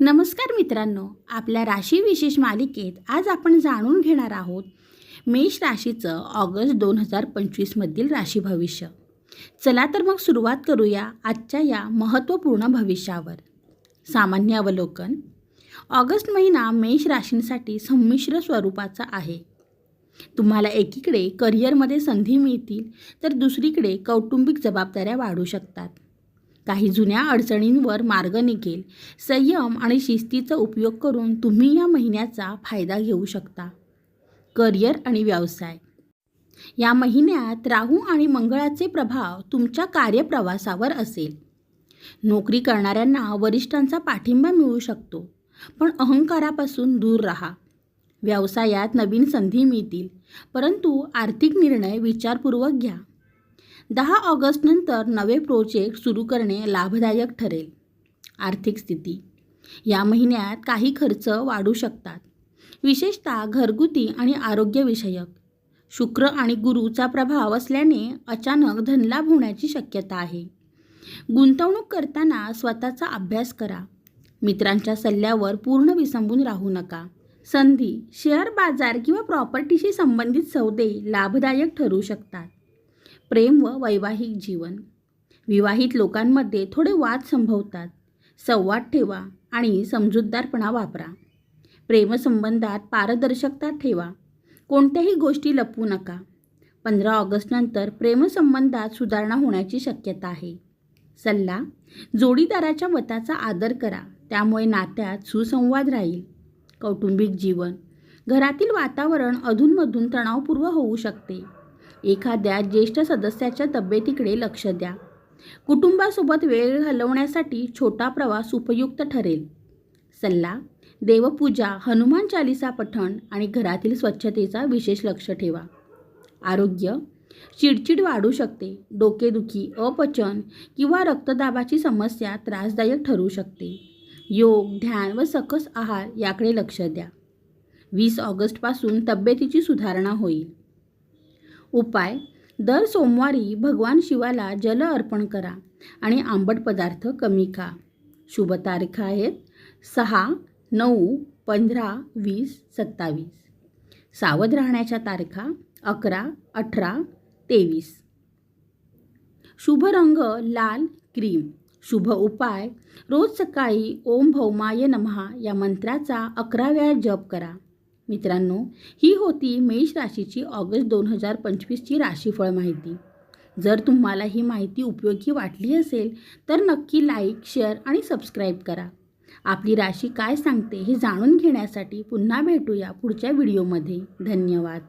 नमस्कार मित्रांनो आपल्या राशी विशेष मालिकेत आज आपण जाणून घेणार आहोत मेष राशीचं ऑगस्ट दोन हजार पंचवीसमधील राशी भविष्य. चला तर मग सुरुवात करूया आजच्या या महत्त्वपूर्ण भविष्यावर. सामान्य अवलोकन ऑगस्ट महिना मेष राशींसाठी संमिश्र स्वरूपाचा आहे. तुम्हाला एकीकडे करिअरमध्ये संधी मिळतील तर दुसरीकडे कौटुंबिक जबाबदाऱ्या वाढू शकतात. काही जुन्या अडचणींवर मार्ग निघेल. संयम आणि शिस्तीचा उपयोग करून तुम्ही या महिन्याचा फायदा घेऊ शकता. करिअर आणि व्यवसाय. या महिन्यात राहू आणि मंगळाचे प्रभाव तुमच्या कार्यप्रवासावर असेल. नोकरी करणाऱ्यांना वरिष्ठांचा पाठिंबा मिळू शकतो पण अहंकारापासून दूर राहा. व्यवसायात नवीन संधी मिळतील परंतु आर्थिक निर्णय विचारपूर्वक घ्या. दहा ऑगस्टनंतर नवे प्रोजेक्ट सुरू करणे लाभदायक ठरेल. आर्थिक स्थिती. या महिन्यात काही खर्च वाढू शकतात. विशेषतः घरगुती आणि आरोग्यविषयक. शुक्र आणि गुरुचा प्रभाव असल्याने अचानक धनलाभ होण्याची शक्यता आहे. गुंतवणूक करताना स्वतःचा अभ्यास करा. मित्रांच्या सल्ल्यावर पूर्ण विसंबून राहू नका. संधी शेअर बाजार किंवा प्रॉपर्टीशी संबंधित सौदे लाभदायक ठरू शकतात. प्रेम व वैवाहिक जीवन. विवाहित लोकांमध्ये थोडे वाद संभवतात. संवाद ठेवा आणि समजूतदारपणा वापरा. प्रेमसंबंधात पारदर्शकता ठेवा. कोणत्याही गोष्टी लपवू नका. पंधरा ऑगस्टनंतर प्रेमसंबंधात सुधारणा होण्याची शक्यता आहे. सल्ला जोडीदाराच्या मताचा आदर करा. त्यामुळे नात्यात सुसंवाद राहील. कौटुंबिक जीवन. घरातील वातावरण अधूनमधून तणावपूर्व होऊ शकते. एखाद्या ज्येष्ठ सदस्याच्या तब्येतीकडे लक्ष द्या. कुटुंबासोबत वेळ घालवण्यासाठी छोटा प्रवास उपयुक्त ठरेल. सल्ला देवपूजा हनुमान चालिसा पठण आणि घरातील स्वच्छतेचा विशेष लक्ष ठेवा. आरोग्य चिडचिड वाढू शकते डोकेदुखी अपचन किंवा रक्तदाबाची समस्या त्रासदायक ठरू शकते. योग ध्यान व सकस आहार याकडे लक्ष द्या. वीस ऑगस्टपासून तब्येतीची सुधारणा होईल. उपाय. दर सोमवारी भगवान शिवाला जल अर्पण करा आणि आंबट पदार्थ कमी खा. शुभ तारखा आहेत सहा नऊ पंधरा वीस सत्तावीस. सावध राहण्याच्या तारखा अकरा अठरा तेवीस. शुभ रंग लाल क्रीम. शुभ उपाय. रोज सकाळी ओम भौमाय नमहा या मंत्राचा अकरा वेळा जप करा. मित्रांनो ही होती मेष राशीची ऑगस्ट दोन हजार पंचवीसची राशीफळ माहिती. जर तुम्हाला ही माहिती उपयोगी वाटली असेल तर नक्की लाईक शेअर आणि सबस्क्राईब करा. आपली राशी काय सांगते हे जाणून घेण्यासाठी पुन्हा भेटूया पुढच्या व्हिडिओमध्ये धन्यवाद.